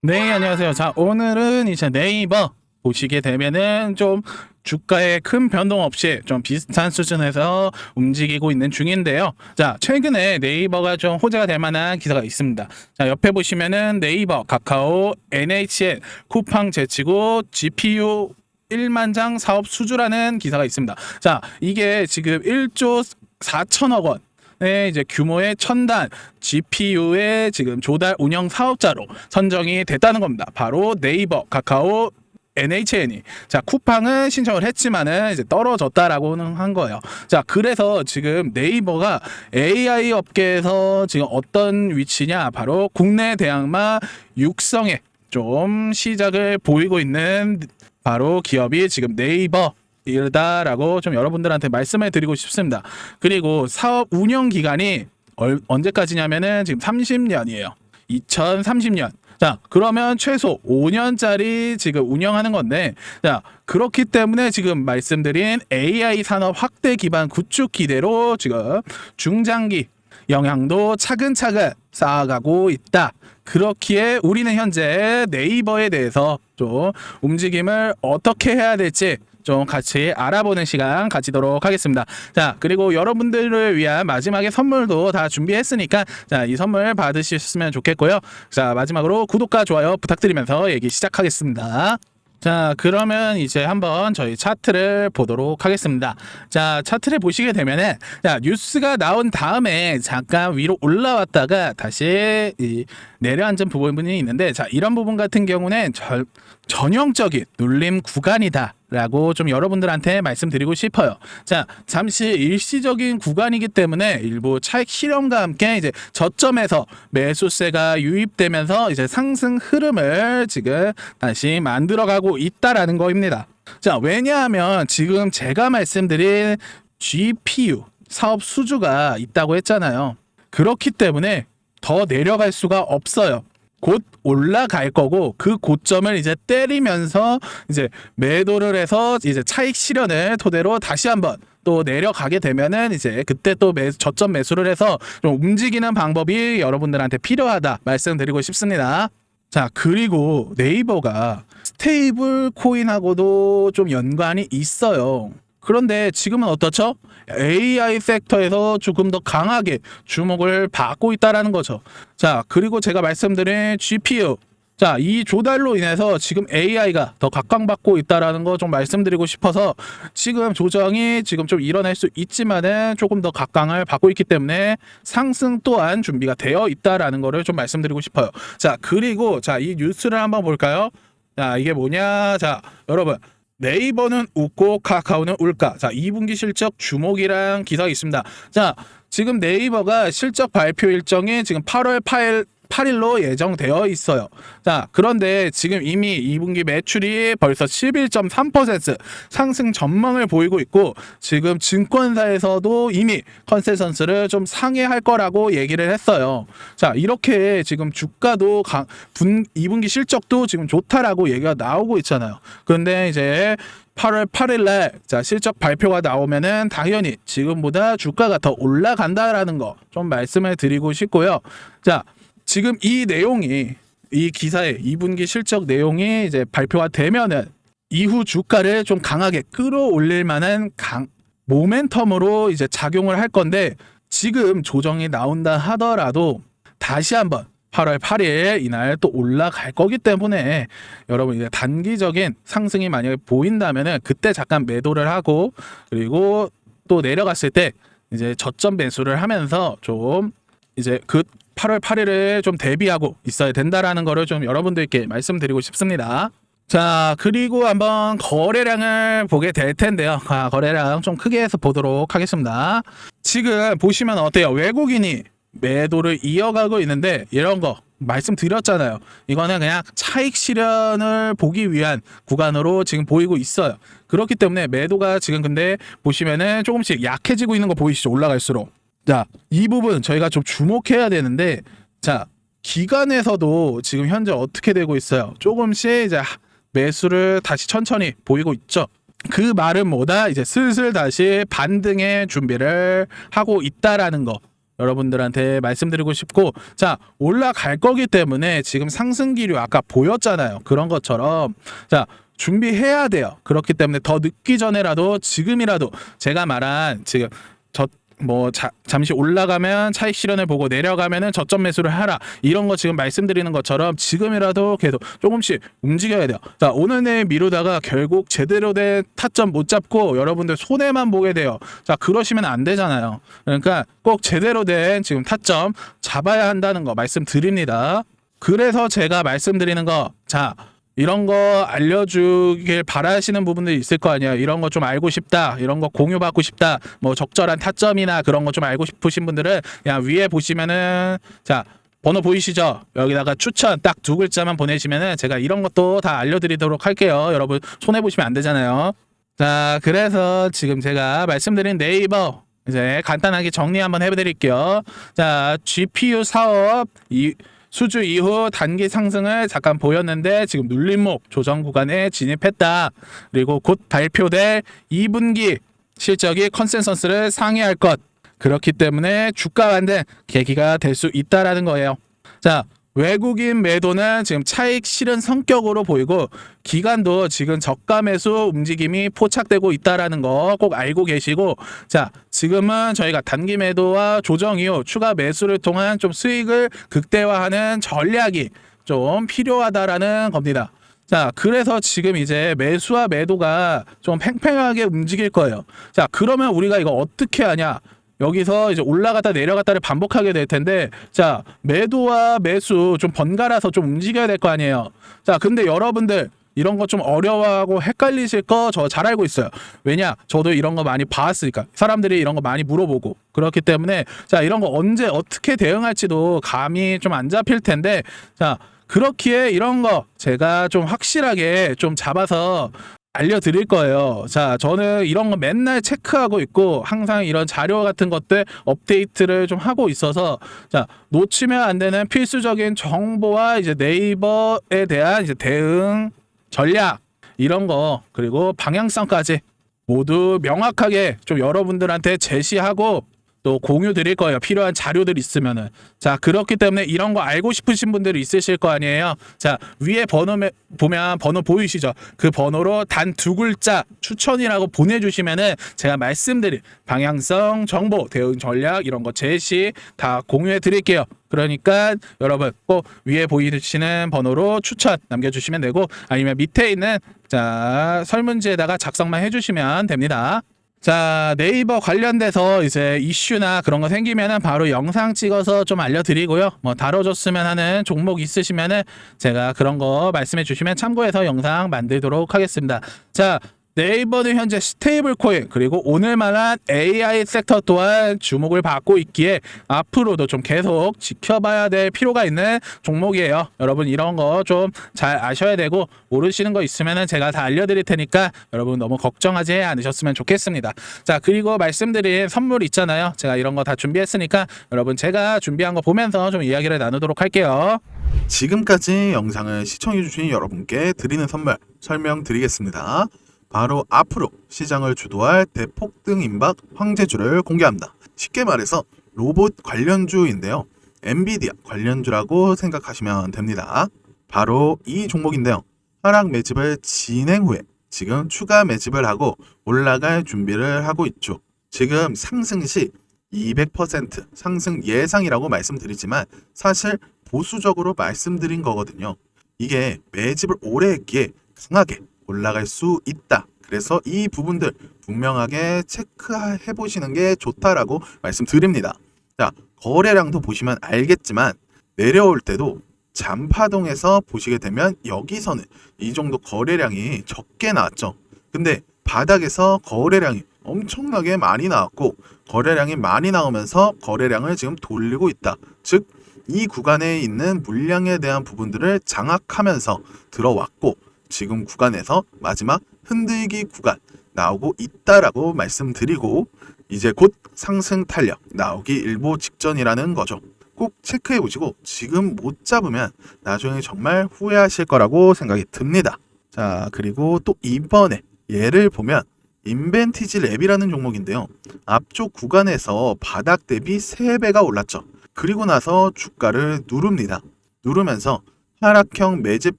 네, 안녕하세요. 자, 오늘은 이제 네이버 보시게 되면은 좀 주가에 큰 변동 없이 좀 비슷한 수준에서 움직이고 있는 중인데요. 자, 최근에 네이버가 좀 호재가 될 만한 기사가 있습니다. 자, 옆에 보시면은 네이버, 카카오, NHN, 쿠팡 제치고 GPU 1만 장 사업 수주라는 기사가 있습니다. 자, 이게 지금 1조 4천억 원. 의 이제 규모의 첨단 GPU의 지금 조달 운영 사업자로 선정이 됐다는 겁니다. 바로 네이버, 카카오, NHN이 자 쿠팡은 신청을 했지만은 이제 떨어졌다라고는 한 거예요. 자 그래서 지금 네이버가 AI 업계에서 지금 어떤 위치냐 바로 국내 대항마 육성에 좀 시작을 보이고 있는 바로 기업이 지금 네이버 이다라고 좀 여러분들한테 말씀을 드리고 싶습니다. 그리고 사업 운영 기간이 얼- 언제까지냐면은 지금 30년이에요. 2030년. 자, 그러면 최소 5년짜리 지금 운영하는 건데, 자, 그렇기 때문에 지금 말씀드린 AI 산업 확대 기반 구축 기대로 지금 중장기 영향도 차근차근 쌓아가고 있다. 그렇기에 우리는 현재 네이버에 대해서 좀 움직임을 어떻게 해야 될지 좀 같이 알아보는 시간 가지도록 하겠습니다. 자, 그리고 여러분들을 위한 마지막에 선물도 다 준비했으니까 자, 이 선물 받으셨으면 좋겠고요. 자, 마지막으로 구독과 좋아요 부탁드리면서 얘기 시작하겠습니다. 자, 그러면 이제 한번 저희 차트를 보도록 하겠습니다. 자, 차트를 보시게 되면은, 자, 뉴스가 나온 다음에 잠깐 위로 올라왔다가 다시 이 내려앉은 부분이 있는데, 자, 이런 부분 같은 경우는 절, 전형적인 눌림 구간이다. 라고 좀 여러분들한테 말씀드리고 싶어요. 자, 잠시 일시적인 구간이기 때문에 일부 차익 실현과 함께 이제 저점에서 매수세가 유입되면서 이제 상승 흐름을 지금 다시 만들어가고 있다라는 거입니다. 자, 왜냐하면 지금 제가 말씀드린 GPU 사업 수주가 있다고 했잖아요. 그렇기 때문에 더 내려갈 수가 없어요. 곧 올라갈 거고 그 고점을 이제 때리면서 이제 매도를 해서 이제 차익 실현을 토대로 다시 한번 또 내려가게 되면은 이제 그때 또 매, 저점 매수를 해서 좀 움직이는 방법이 여러분들한테 필요하다 말씀드리고 싶습니다. 자 그리고 네이버가 스테이블 코인하고도 좀 연관이 있어요. 그런데 지금은 어떻죠? AI 섹터에서 조금 더 강하게 주목을 받고 있다라는 거죠. 자, 그리고 제가 말씀드린 GPU. 자, 이 조달로 인해서 지금 AI가 더 각광받고 있다라는 거 좀 말씀드리고 싶어서 지금 조정이 지금 좀 일어날 수 있지만은 조금 더 각광을 받고 있기 때문에 상승 또한 준비가 되어 있다라는 거를 좀 말씀드리고 싶어요. 자, 그리고 자, 이 뉴스를 한번 볼까요? 자, 이게 뭐냐? 자, 여러분. 네이버는 웃고 카카오는 울까? 자, 2분기 실적 주목이랑 기사가 있습니다. 자, 지금 네이버가 실적 발표 일정이 지금 8월 8일 8일로 예정되어 있어요. 자, 그런데 지금 이미 2분기 매출이 벌써 11.3% 상승 전망을 보이고 있고 지금 증권사에서도 이미 컨센서스를 좀 상회할 거라고 얘기를 했어요. 자, 이렇게 지금 주가도 강, 분, 2분기 실적도 지금 좋다라고 얘기가 나오고 있잖아요. 그런데 이제 8월 8일 날 자, 실적 발표가 나오면은 당연히 지금보다 주가가 더 올라간다라는 거 좀 말씀을 드리고 싶고요. 자, 지금 이 내용이 이 기사의 2분기 실적 내용이 이제 발표가 되면은 이후 주가를 좀 강하게 끌어올릴 만한 강 모멘텀으로 이제 작용을 할 건데 지금 조정이 나온다 하더라도 다시 한번 8월 8일 이날 또 올라갈 거기 때문에 여러분 이제 단기적인 상승이 만약에 보인다면은 그때 잠깐 매도를 하고 그리고 또 내려갔을 때 이제 저점 매수를 하면서 좀 이제 그 8월 8일을 좀 대비하고 있어야 된다라는 거를 좀 여러분들께 말씀드리고 싶습니다. 자, 그리고 한번 거래량을 보게 될 텐데요. 아, 거래량 좀 크게 해서 보도록 하겠습니다. 지금 보시면 어때요? 외국인이 매도를 이어가고 있는데 이런 거 말씀드렸잖아요. 이거는 그냥 차익 실현을 보기 위한 구간으로 지금 보이고 있어요. 그렇기 때문에 매도가 지금 근데 보시면은 조금씩 약해지고 있는 거 보이시죠? 올라갈수록. 자, 이 부분 저희가 좀 주목해야 되는데 자, 기관에서도 지금 현재 어떻게 되고 있어요? 조금씩 이제 하- 매수를 다시 천천히 보이고 있죠. 그 말은 뭐다? 이제 슬슬 다시 반등의 준비를 하고 있다라는 거. 여러분들한테 말씀드리고 싶고 자 올라갈 거기 때문에 지금 상승 기류 아까 보였잖아요 그런 것처럼 자 준비해야 돼요 그렇기 때문에 더 늦기 전에라도 지금이라도 제가 말한 지금 저 뭐 잠시 올라가면 차익 실현을 보고 내려가면은 저점 매수를 하라 이런 거 지금 말씀드리는 것처럼 지금이라도 계속 조금씩 움직여야 돼요. 자 오늘 내일 미루다가 결국 제대로 된 타점 못 잡고 여러분들 손해만 보게 돼요. 자 그러시면 안 되잖아요. 그러니까 꼭 제대로 된 지금 타점 잡아야 한다는 거 말씀드립니다. 그래서 제가 말씀드리는 거 자. 이런 거 알려주길 바라시는 부분들이 있을 거 아니에요. 이런 거 좀 알고 싶다. 이런 거 공유받고 싶다. 뭐 적절한 타점이나 그런 거 좀 알고 싶으신 분들은 그냥 위에 보시면은 자 번호 보이시죠? 여기다가 추천 딱 두 글자만 보내시면은 제가 이런 것도 다 알려드리도록 할게요. 여러분 손해 보시면 안 되잖아요. 자 그래서 지금 제가 말씀드린 네이버 이제 간단하게 정리 한번 해드릴게요. 자 GPU 사업 이 수주 이후 단기 상승을 잠깐 보였는데 지금 눌림목 조정 구간에 진입했다. 그리고 곧 발표될 2분기 실적이 컨센서스를 상회할 것. 그렇기 때문에 주가 반등 계기가 될 수 있다라는 거예요. 자, 외국인 매도는 지금 차익 실현 성격으로 보이고 기간도 지금 저가 매수 움직임이 포착되고 있다라는 거 꼭 알고 계시고 자 지금은 저희가 단기 매도와 조정 이후 추가 매수를 통한 좀 수익을 극대화하는 전략이 좀 필요하다라는 겁니다. 자, 그래서 지금 이제 매수와 매도가 좀 팽팽하게 움직일 거예요. 자, 그러면 우리가 이거 어떻게 하냐? 여기서 이제 올라갔다 내려갔다를 반복하게 될 텐데 자 매도와 매수 좀 번갈아서 좀 움직여야 될 거 아니에요. 자 근데 여러분들 이런 거 좀 어려워하고 헷갈리실 거 저 잘 알고 있어요. 왜냐? 저도 이런 거 많이 봤으니까. 사람들이 이런 거 많이 물어보고. 그렇기 때문에 자 이런 거 언제 어떻게 대응할지도 감이 좀 안 잡힐 텐데 자 그렇기에 이런 거 제가 좀 확실하게 좀 잡아서 알려드릴 거예요. 자, 저는 이런 거 맨날 체크하고 있고 항상 이런 자료 같은 것들 업데이트를 좀 하고 있어서 자, 놓치면 안 되는 필수적인 정보와 이제 네이버에 대한 이제 대응 전략 이런 거 그리고 방향성까지 모두 명확하게 좀 여러분들한테 제시하고 또 공유 드릴 거예요. 필요한 자료들 있으면은. 자, 그렇기 때문에 이런 거 알고 싶으신 분들이 있으실 거 아니에요. 자, 위에 번호 보면 번호 보이시죠? 그 번호로 단 두 글자 추천이라고 보내주시면은 제가 말씀드린 방향성, 정보, 대응 전략 이런 거 제시 다 공유해 드릴게요. 그러니까 여러분 꼭 위에 보이시는 번호로 추천 남겨주시면 되고 아니면 밑에 있는 자 설문지에다가 작성만 해주시면 됩니다. 자 네이버 관련돼서 이제 이슈나 그런 거 생기면은 바로 영상 찍어서 좀 알려드리고요. 뭐 다뤄줬으면 하는 종목 있으시면은 제가 그런 거 말씀해 주시면 참고해서 영상 만들도록 하겠습니다. 자 네이버는 현재 스테이블 코인 그리고 오늘만한 AI 섹터 또한 주목을 받고 있기에 앞으로도 좀 계속 지켜봐야 될 필요가 있는 종목이에요. 여러분 이런 거 좀 잘 아셔야 되고 모르시는 거 있으면은 제가 다 알려드릴 테니까 여러분 너무 걱정하지 않으셨으면 좋겠습니다. 자 그리고 말씀드린 선물 있잖아요. 제가 이런 거 다 준비했으니까 여러분 제가 준비한 거 보면서 좀 이야기를 나누도록 할게요. 지금까지 영상을 시청해주신 여러분께 드리는 선물 설명드리겠습니다. 바로 앞으로 시장을 주도할 대폭등 임박 황제주를 공개합니다. 쉽게 말해서 로봇 관련주인데요. 엔비디아 관련주라고 생각하시면 됩니다. 바로 이 종목인데요. 하락 매집을 진행 후에 지금 추가 매집을 하고 올라갈 준비를 하고 있죠. 지금 상승 시 200% 상승 예상이라고 말씀드리지만 사실 보수적으로 말씀드린 거거든요. 이게 매집을 오래 했기에 강하게 올라갈 수 있다. 그래서 이 부분들 분명하게 체크해 보시는 게 좋다라고 말씀드립니다. 자, 거래량도 보시면 알겠지만 내려올 때도 잔파동에서 보시게 되면 여기서는 이 정도 거래량이 적게 나왔죠. 근데 바닥에서 거래량이 엄청나게 많이 나왔고 거래량이 많이 나오면서 거래량을 지금 돌리고 있다. 즉 이 구간에 있는 물량에 대한 부분들을 장악하면서 들어왔고 지금 구간에서 마지막 흔들기 구간 나오고 있다라고 말씀드리고 이제 곧 상승 탄력 나오기 일보 직전이라는 거죠. 꼭 체크해 보시고 지금 못 잡으면 나중에 정말 후회하실 거라고 생각이 듭니다. 자, 그리고 또 이번에 얘를 보면 인벤티지 랩이라는 종목인데요. 앞쪽 구간에서 바닥 대비 3배가 올랐죠. 그리고 나서 주가를 누릅니다. 누르면서 하락형 매집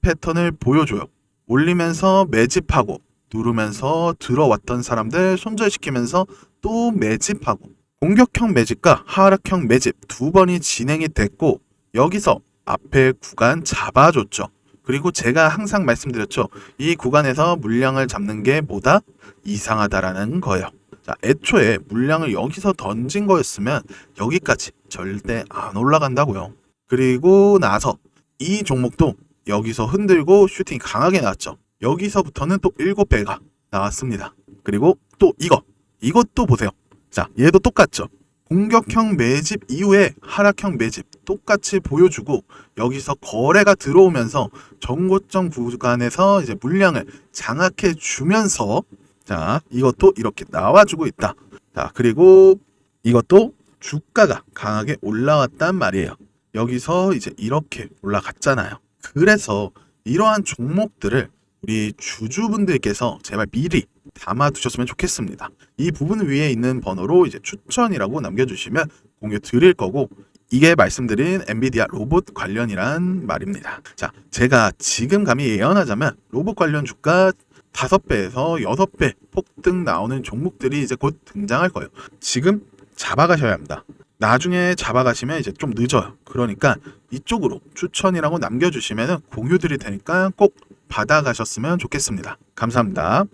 패턴을 보여줘요. 올리면서 매집하고 누르면서 들어왔던 사람들 손절시키면서 또 매집하고 공격형 매집과 하락형 매집 두 번이 진행이 됐고 여기서 앞에 구간 잡아줬죠. 그리고 제가 항상 말씀드렸죠. 이 구간에서 물량을 잡는 게 뭐다? 이상하다라는 거예요. 자, 애초에 물량을 여기서 던진 거였으면 여기까지 절대 안 올라간다고요. 그리고 나서 이 종목도 여기서 흔들고 슈팅이 강하게 나왔죠. 여기서부터는 또 7배가 나왔습니다. 그리고 또 이거. 이것도 보세요. 자, 얘도 똑같죠. 공격형 매집 이후에 하락형 매집 똑같이 보여주고 여기서 거래가 들어오면서 정고점 구간에서 이제 물량을 장악해 주면서 자, 이것도 이렇게 나와주고 있다. 자, 그리고 이것도 주가가 강하게 올라왔단 말이에요. 여기서 이제 이렇게 올라갔잖아요. 그래서 이러한 종목들을 우리 주주분들께서 제발 미리 담아두셨으면 좋겠습니다. 이 부분 위에 있는 번호로 이제 추천이라고 남겨주시면 공유 드릴 거고 이게 말씀드린 엔비디아 로봇 관련이란 말입니다. 자, 제가 지금 감히 예언하자면 로봇 관련 주가 5배에서 6배 폭등 나오는 종목들이 이제 곧 등장할 거예요. 지금 잡아가셔야 합니다. 나중에 잡아가시면 이제 좀 늦어요. 그러니까 이쪽으로 추천이라고 남겨주시면 공유 드릴 테니까 꼭 받아가셨으면 좋겠습니다. 감사합니다.